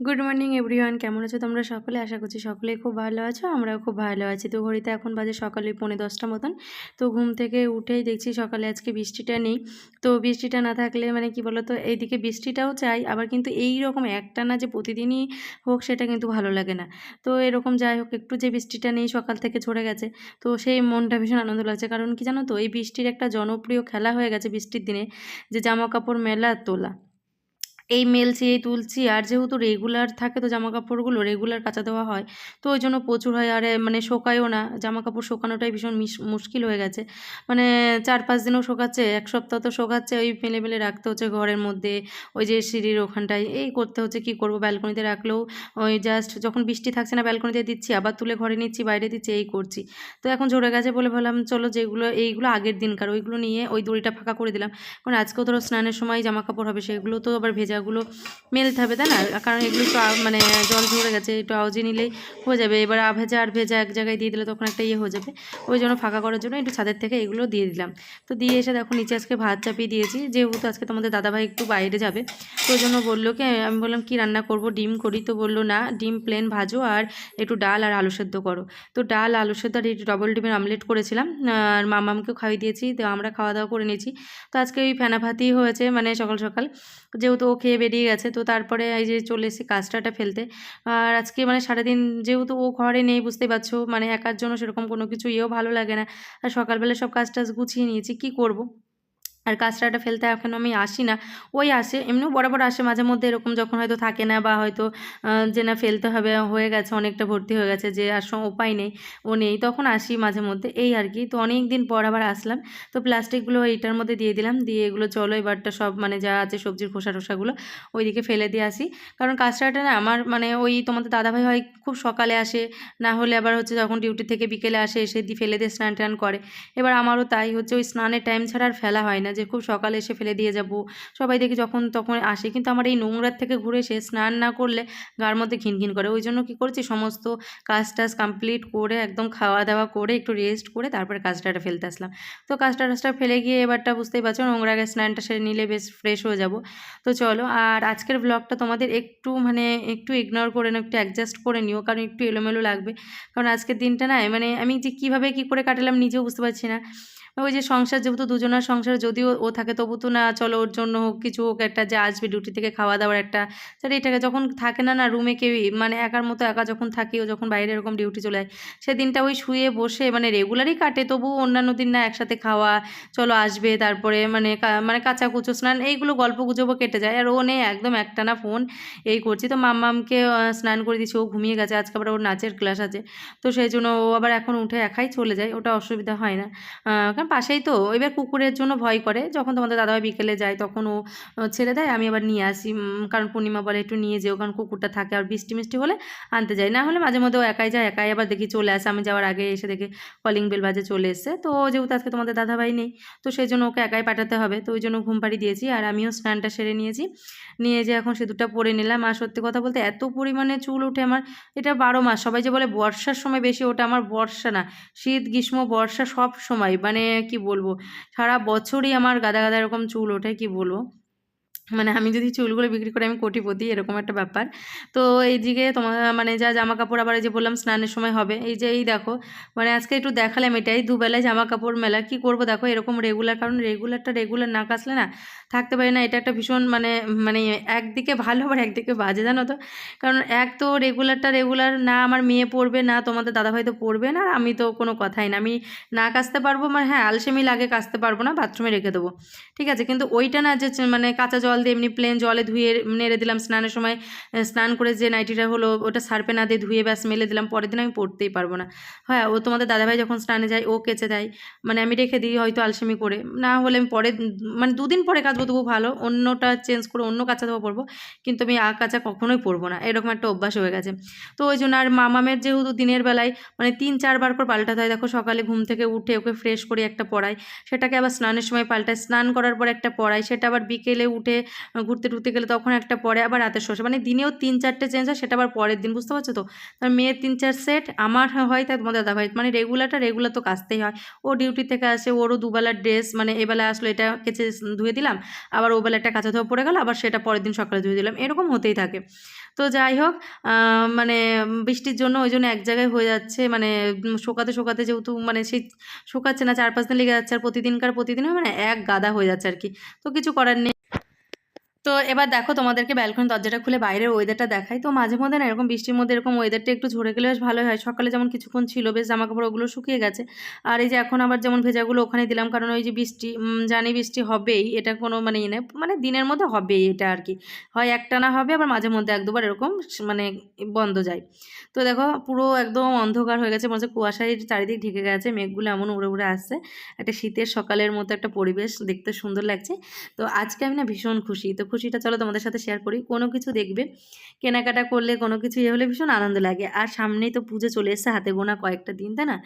Good morning everyone কেমন আছো তোমরা সকলে? আশা করছি সকলেই খুব ভালো আছো, আমরাও খুব ভালো আছি। তো ঘড়িতে এখন বাজে সকালে পৌনে দশটা মতন। তো ঘুম থেকে উঠেই দেখছি সকালে আজকে বৃষ্টিটা নেই। তো বৃষ্টিটা না থাকলে মানে কি বলো তো এইদিকে বৃষ্টিটাও চাই, আবার কিন্তু এই রকম একটা না যে প্রতিদিনই হোক সেটা কিন্তু ভালো লাগে না। তো এরকম যাই হোক, একটু যে বৃষ্টিটা নেই সকাল থেকে ঝরে গেছে, তো সেই মনটা ভীষণ আনন্দ লাগছে। কারণ কি জানো তো, এই বৃষ্টির একটা জনপ্রিয় খেলা হয়ে গেছে বৃষ্টির দিনে, যে জামা কাপড় মেলা, তোলা। এই মেলছি এই তুলছি, আর যেহেতু রেগুলার থাকে তো জামা কাপড়গুলো রেগুলার কাচা দেওয়া হয়, তো ওই জন্য প্রচুর হয়। আর মানে শোকায়ও না জামা কাপড় শোকানোটাই ভীষণ মুশকিল হয়ে গেছে। মানে চার পাঁচ দিনও শোকাচ্ছে, এক সপ্তাহ তো শোকাচ্ছে, ওই ফেলে ফেলে রাখতে হচ্ছে ঘরের মধ্যে, ওই যে সিঁড়ির ওখানটায়। এই করতে হচ্ছে, কি করব? ব্যালকনিতে রাখলেও ওই জাস্ট যখন বৃষ্টি থাকছে না ব্যালকনিতে দিচ্ছি, আবার তুলে ঘরে নিচ্ছি, বাইরে দিচ্ছি, এই করছি। তো এখন ঝরে গেছে বলে ভাবলাম, চলো যেগুলো, এইগুলো আগের দিনকার, ওইগুলো নিয়ে ওই দড়িটা ফাঁকা করে দিলাম। কারণ আজকেও ধরো স্নানের সময় জামা কাপড় হবে, সেগুলো তো আবার ভেজাগুলো মেলতে হবে, তাই না? কারণ এগুলো তো মানে জল ঝরে গেছে, একটু আউজি নিলেই হয়ে যাবে। এবার আভেজা আর ভেজা এক জায়গায় দিয়ে দিলে তখন একটা ইয়ে হয়ে যাবে। ওই জন্য ফাঁকা করার জন্য একটু ছাদের থেকে এগুলো দিয়ে দিলাম। তো দিয়ে এসে দেখো নিচে আজকে ভাত চাপিয়ে দিয়েছি। যেহেতু আজকে তোমাদের দাদাভাই একটু বাইরে যাবে, তো ওই জন্য বলল কি, আমি বললাম, কি রান্না করব? ডিম করি? তো বলল, না, ডিম প্লেন ভাজো আর একটু ডাল আর আলু সেদ্ধ করো। তো ডাল, আলু সেদ্ধ আর একটু ডবল ডিমের আমলেট করেছিলাম। আর মামামকেও খাইয়ে দিয়েছি, তো আমরা খাওয়া দাওয়া করে নিয়েছি। তো আজকে ওই ফেনা ভাতই হয়েছে মানে সকাল সকাল। যেহেতু ও খেয়ে বেরিয়ে গেছে। তো তারপরে এই যে চলে এসেছি কাজটাটা ফেলতে। আর আজকে মানে সারাদিন যেহেতু ও ঘরে নেই বুঝতে পারছ মানে একার জন্য সেরকম কোনো কিছু ইয়েও ভালো লাগে না। আর সকালবেলা সব কাজ টাজ গুছিয়ে নিয়েছি, কি করব? আর কাজটাটা ফেলতে এখন আমি আসি না। ওই আসে, এমনিও বরাবর আসে, মাঝে মধ্যে এরকম যখন হয়তো থাকে না বা হয়তো যে না ফেলতে হবে, হয়ে গেছে, অনেকটা ভর্তি হয়ে গেছে, যে আর উপায় নেই, ও নেই, তখন আসি মাঝে মধ্যে, এই আর কি। তো অনেক দিন পর আবার আসলাম, তো প্লাস্টিকগুলো এইটার মধ্যে দিয়ে দিলাম, দিয়ে এগুলো চলো, এবারটা সব মানে যা আছে সবজির খোসা টোসাগুলো, ওইদিকে ফেলে দিয়ে আসি। কারণ কাজটাটা না আমার মানে ওই তোমাদের দাদাভাই হয় খুব সকালে আসে, না হলে আবার হচ্ছে যখন ডিউটি থেকে বিকেলে আসে, এসে দিয়ে ফেলে দিয়ে স্নান টান করে। এবার আমারও তাই হচ্ছে, ওই স্নানের টাইম ছাড়া আর ফেলা হয় না। যে খুব সকালে এসে ফেলে দিয়ে যাব। সবাই দেখি যখন তখন আসে। কিন্তু আমার এই নোংরার থেকে ঘুরে এসে স্নান না করলে গার মধ্যে ঘিনঘিন করে। ওই জন্য কী করেছি? সমস্ত কাজ টাজ কমপ্লিট করে, একদম খাওয়া দাওয়া করে, একটু রেস্ট করে তারপরে কাজটাটা ফেলতে আসলাম। তো কাজটা টাজটা ফেলে গিয়ে এবারটা বুঝতেই পারছ, নোংরা আগে স্নানটা সেরে নিলে বেশ ফ্রেশ হয়ে যাব। তো চলো, আর আজকের ব্লগটা তোমাদের একটু মানে একটু ইগনোর করে নাও, একটু অ্যাডজাস্ট করে নিও, কারণ একটু এলোমেলো লাগবে। কারণ আজকের দিনটা না মানে আমি যে কীভাবে কী করে কাটালাম নিজেও বুঝতে পারছি না। ওই যে সংসার, যেহেতু দুজনের সংসার, যদিও ও থাকে তবু তো না, চলো ওর জন্য হোক, কিছু হোক, একটা যে আসবে ডিউটি থেকে খাওয়া দাওয়ার একটা। স্যার এটাকে যখন থাকে না না রুমে কেউই মানে একার মতো একা যখন থাকি, ও যখন বাইরে এরকম ডিউটি চলে যায়, সেদিনটা ওই শুয়ে বসে মানে রেগুলারই কাটে, তবু অন্যান্য দিন না একসাথে খাওয়া, চলো আসবে, তারপরে মানে মানে কাঁচা কুচো স্নান, এইগুলো গল্প গুজবও কেটে যায়। আর ও নেই একদম একটানা ফোন এই করছি। তো মাম্মামকে স্নান করে দিচ্ছি ও ঘুমিয়ে গেছে, আজকে আবার ওর নাচের ক্লাস আছে। তো সেই জন্য ও আবার এখন উঠে একাই চলে যায়, ওটা অসুবিধা হয় না। কারণ পাশেই তো, এবার কুকুরের জন্য ভয় করে। যখন তোমাদের দাদাভাই বিকেলে যায়, তখন ও ছেড়ে দেয়, আমি আবার নিয়ে আসি। কারণ পূর্ণিমা বলে একটু নিয়ে যেও, কারণ কুকুরটা থাকে আর বৃষ্টি মিষ্টি হলে আনতে যাই। না হলে মাঝে মধ্যে ও একাই যায়, একাই আবার দেখি চলে আসে। আমি যাওয়ার আগে এসে দেখে কলিং বেল বাজে চলে এসে তো যেহেতু আজকে তোমাদের দাদাভাই নেই, তো সেই জন্য ওকে একাই পাঠাতে হবে। তো ওই জন্য ঘুম পাড়ি দিয়েছি আর আমিও স্নানটা সেরে নিয়েছি। নিয়ে যে এখন সিঁদুরটা পরে নিলাম। আর সত্যি কথা বলতে এত পরিমাণে চুল ওঠে আমার, এটা বারো মাস। সবাই যে বলে বর্ষার সময় বেশি ওটা আমার বর্ষা না। শীত, গ্রীষ্ম, বর্ষা সব সময়। মানে কি বলব? সারা বছরই আমার গাদা গাদা এরকম চুল ওঠে কি বলব? মানে আমি যদি চুলগুলো বিক্রি করে, আমি কোটিপতি, এরকম একটা ব্যাপার। তো এইদিকে তোমার মানে যা জামা কাপড় আবার এই যে বললাম, স্নানের সময় হবে। এই যে এই দেখো মানে আজকে একটু দেখালাম এটাই, দুবেলায় জামা কাপড় মেলা। কি করব দেখো, এরকম রেগুলার কারণ রেগুলারটা রেগুলার না কাচলে না থাকতে পারি না। এটা একটা ভীষণ মানে মানে একদিকে ভালো, আবার একদিকে বাজে, জানো তো? কারণ এক তো রেগুলারটা রেগুলার না আমার মেয়ে পড়বে না তোমাদের দাদাভাই তো পড়বে না আর আমি তো কোনো কথাই না। আমি না কাচতে পারব মানে হ্যাঁ আলসেমি লাগে, কাচতে পারব না, বাথরুমে রেখে দেবো। ঠিক আছে? কিন্তু ওইটা না যে মানে কাঁচা জল দিয়ে এমনি প্লেন জলে ধুয়ে নেড়ে দিলাম স্নানের সময়। স্নান করে যে নাইটিটা হলো, ওটা সার্পে না দিয়ে ধুয়ে ব্যাস মেলে দিলাম, পরের দিন আমি পড়তেই পারব না। হ্যাঁ ও তোমাদের দাদাভাই যখন স্নানে যায়, ও কেচে দেয়। মানে আমি রেখে দিই হয়তো আলসেমি করে। না হলে আমি পরে মানে দুদিন পরে কাচবো তবু ভালো। অন্যটা চেঞ্জ করে অন্য কাঁচা দেওয়া পরবো। কিন্তু আমি আ কাঁচা কখনোই পরবো না। এরকম একটা অভ্যাস হয়ে গেছে। তো ওই জন্য আর মামামের যেহেতু দিনের বেলায় মানে তিন চারবার করে পাল্টাতে হয় দেখো সকালে ঘুম থেকে উঠে ওকে ফ্রেশ করে একটা পড়াই সেটাকে আবার স্নানের সময় পাল্টায়। স্নান করার পর একটা পড়াই সেটা আবার বিকেলে উঠে ঘুরতে টুরতে গেলে তখন একটা পরে আবার রাতের শোষে মানে দিনেও তিন চারটে চেঞ্জ হয়, সেটা আবার পরের দিন, বুঝতে পারছ তো? তার মেয়ের তিন চার সেট আমার হয় তাই তোমাদের দাদা হয় মানে রেগুলারটা রেগুলার তো কাচতেই হয়। ও ডিউটি থেকে আসে, ওরও দুবেলার ড্রেস মানে এবেলা আসলো, এটা কেচে ধুয়ে দিলাম, আবার ও ওবেলা একটা কাঁচা ধোয়া পড়ে গেল, আবার সেটা পরের দিন সকালে ধুয়ে দিলাম। এরকম হতেই থাকে। তো যাই হোক মানে বৃষ্টির জন্য ওই জন্য এক জায়গায় হয়ে যাচ্ছে। মানে শোকাতে শোকাতে যেহেতু মানে সেই শোকাচ্ছে না, চার পাঁচ দিন লেগে যাচ্ছে। আর প্রতিদিনকার প্রতিদিন মানে এক গাদা হয়ে যাচ্ছে আর কি। তো কিছু করার নেই। তো এবার দেখো তোমাদেরকে ব্যালকনি দরজাটা খুলে বাইরের ওয়েদারটা দেখাই। তো মাঝে মধ্যে না এরকম বৃষ্টির মধ্যে এরকম ওয়েদারটা একটু ঝরে গেলে বেশ ভালোই হয়। সকালে যেমন কিছুক্ষণ ছিল, বেশ জামা কাপড় ওগুলো শুকিয়ে গেছে। আর এই যে এখন আবার যেমন ভেজাগুলো ওখানে দিলাম, কারণ ওই যে বৃষ্টি জানি বৃষ্টি হবেই, এটা কোনো মানে ইয়ে মানে দিনের মধ্যে হবেই এটা আর কি। হয় একটানা হবে, আবার মাঝে মধ্যে এক দুবার এরকম মানে বন্ধ যায়। তো দেখো পুরো একদম অন্ধকার হয়ে গেছে, মনে হচ্ছে কুয়াশায় চারিদিক ঢেকে গেছে, মেঘগুলো এমন উড়ে উড়ে আসছে। একটা শীতের সকালের মতো একটা পরিবেশ, দেখতে সুন্দর লাগছে। তো আজকে আমি না ভীষণ খুশি। তো খুশিটা চলো তোমাদের সাথে শেয়ার করি। কোনো কিছু দেখবে, কেনাকাটা করলে কোনো কিছু ইয়ে হলে ভীষণ আনন্দ লাগে। আর সামনেই তো পুজো চলে এসছে, হাতে গোনা কয়েকটা দিন, তাই না?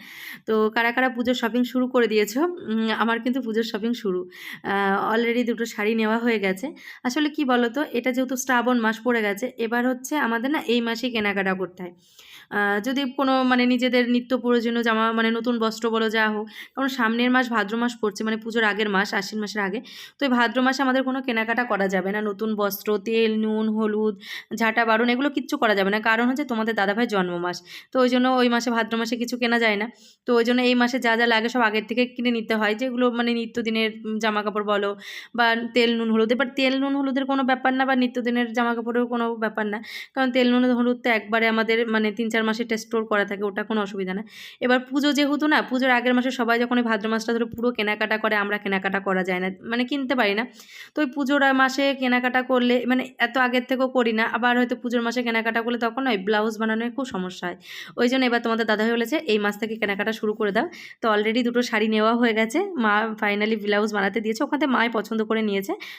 তো কারা কারা পুজোর শপিং শুরু করে দিয়েছ? আমার কিন্তু পুজোর শপিং শুরু। অলরেডি দুটো শাড়ি নেওয়া হয়ে গেছে। আসলে কি বলো তো এটা যেহেতু শ্রাবণ মাস পড়ে গেছে, এবার হচ্ছে আমাদের না এই মাসেই কেনাকাটা করতে হয়। যদি কোনো মানে নিজেদের নিত্য প্রয়োজনীয় জামা মানে নতুন বস্ত্র বলো যা হোক, কারণ সামনের মাস ভাদ্র মাস পড়ছে মানে পুজোর আগের মাস, আশ্বিন মাসের আগে, তো এই ভাদ্র মাসে আমাদের কোনো কেনাকাটা করা যাবে না। নতুন বস্ত্র, তেল, নুন, হলুদ, ঝাঁটা বারণ এগুলো কিচ্ছু করা যাবে না। কারণ হচ্ছে তোমাদের দাদাভাইয়ের জন্ম মাস তো ওই জন্য ওই মাসে ভাদ্র মাসে কিছু কেনা যায় না। তো ওই জন্য এই মাসে যা যা লাগে সব আগের থেকে কিনে নিতে হয়। যেগুলো মানে নিত্যদিনের জামা কাপড় বলো বা তেল, নুন, হলুদ, এবার তেল, নুন, হলুদের কোনো ব্যাপার না বা নিত্যদিনের জামা কাপড়ের কোনো ব্যাপার না। কারণ তেল, নুন, হলুদ তো একবারে আমাদের মানে তিন, চার মাসে টেস্ট স্টোর করা থাকে, ওটা কোনো অসুবিধা না। এবার পুজো যেহেতু না, পুজোর আগের মাসে সবাই যখন ওই ভাদ্র মাসটা ধরে পুরো কেনাকাটা করে, আমরা কেনাকাটা করা যায় না মানে কিনতে পারি না। তো ওই পুজোর মাসে কেনাকাটা করলে মানে এত আগের থেকেও করি না, আবার হয়তো পুজোর মাসে কেনাকাটা করলে তখন ওই ব্লাউজ বানানোর খুব সমস্যা হয়। ওই জন্য এবার তোমাদের দাদা হয়ে বলেছে, এই মাস থেকে কেনাকাটা শুরু করে দাও। তো অলরেডি দুটো শাড়ি নেওয়া হয়ে গেছে, মা ফাইনালি ব্লাউজ বানাতে দিয়েছে, ওখান থেকে মাই পছন্দ করে নিয়েছে।